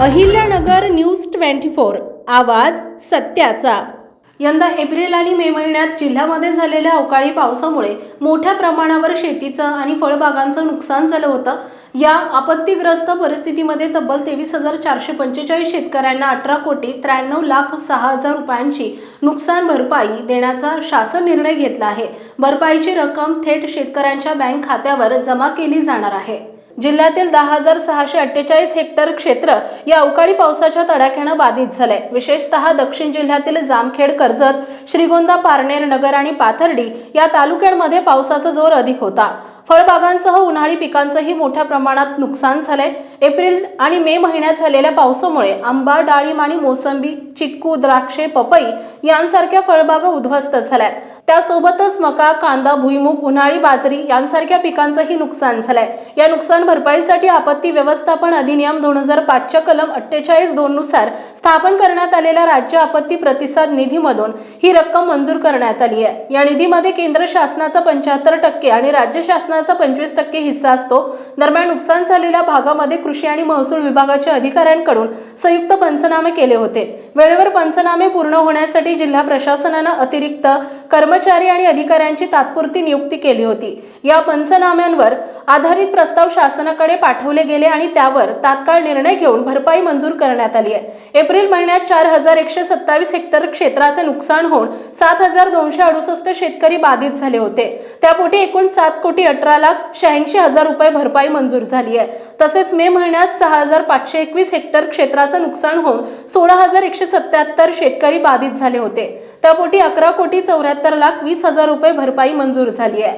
Ahilyanagar news twenty four आवाज सत्याचा. यंदा एप्रिल आणि मे महिन्यात जिल्ह्यामध्ये झालेल्या अवकाळी पावसामुळे मोठ्या प्रमाणावर शेतीचं आणि फळबागांचं नुकसान झालं होतं. या आपत्तीग्रस्त परिस्थितीमध्ये तब्बल तेवीस हजार चारशे पंचेचाळीस शेतकऱ्यांना अठरा कोटी त्र्याण्णव लाख सहा हजार रुपयांची नुकसान भरपाई देण्याचा शासन निर्णय घेतला आहे. भरपाईची रक्कम थेट शेतकऱ्यांच्या बँक खात्यावर जमा केली जाणार आहे. जिल्ह्यातील दहा हजार सहाशे अठ्ठेचाळीस हेक्टर क्षेत्र या अवकाळी पावसाच्या तडाख्यानं बाधित झालंय. विशेषतः दक्षिण जिल्ह्यातील जामखेड कर्जत श्रीगोंदा पारनेर नगर आणि पाथर्डी या तालुक्यांमध्ये पावसाचा जोर अधिक होता. फळबागांसह उन्हाळी पिकांचंही मोठ्या प्रमाणात नुकसान झालंय. एप्रिल आणि मे महिन्यात झालेल्या पावसामुळे आंबा डाळिंब आणि मोसंबी चिक्कू द्राक्षे पपई यांसारख्या फळबागा उद्ध्वस्त झाल्यात. त्यासोबतच मका कांदा भुईमुग उन्हाळी बाजरी यांसारख्या पिकांचंही नुकसान झालंय. या नुकसान भरपाईसाठी आपत्ती व्यवस्थापन अधिनियम दोन हजार पाचच्या कलम अठ्ठेचाळीस दोन नुसार स्थापन करण्यात आलेल्या राज्य आपत्ती प्रतिसाद निधीमधून ही रक्कम मंजूर करण्यात आली आहे. या निधीमध्ये केंद्र शासनाचा पंच्याहत्तर टक्के आणि राज्य शासनाचा पंचवीस टक्के हिस्सा असतो. दरम्यान नुकसान झालेल्या भागामध्ये कृषी आणि महसूल विभागाच्या अधिकाऱ्यांकडून संयुक्त पंचनामे केले होते. वेळेवर पंचनामे पूर्ण होण्यासाठी जिल्हा प्रशासनानं अतिरिक्त कर्मचारी आणि अधिकाऱ्यांची तात्पुरती नियुक्ती केली होती. या पंचनाम्यांवर आधारित प्रस्ताव शासनाकडे पाठवले गेले आणि त्यावर तात्काळ निर्णय घेऊन भरपाई मंजूर करण्यात आली आहे. एप्रिल महिन्यात चार हजार एकशे सत्तावीस हेक्टर क्षेत्राचे नुकसान होऊन सात हजार दोनशे अडुसष्ट शेतकरी बाधित झाले होते. त्यापोटी एकूण सात कोटी अठरा लाख शहाऐंशी हजार रुपये भरपाई मंजूर झाली आहे. तसेच मे महिन्यात सहा हजार पाचशे एकवीस हेक्टर क्षेत्राचं नुकसान होऊन सोळा हजार एकशे सत्याहत्तर शेतकरी बाधित झाले होते. त्यापोटी अकरा कोटी चौऱ्याहत्तर लाख वीस हजार रुपये भरपाई मंजूर झाली आहे.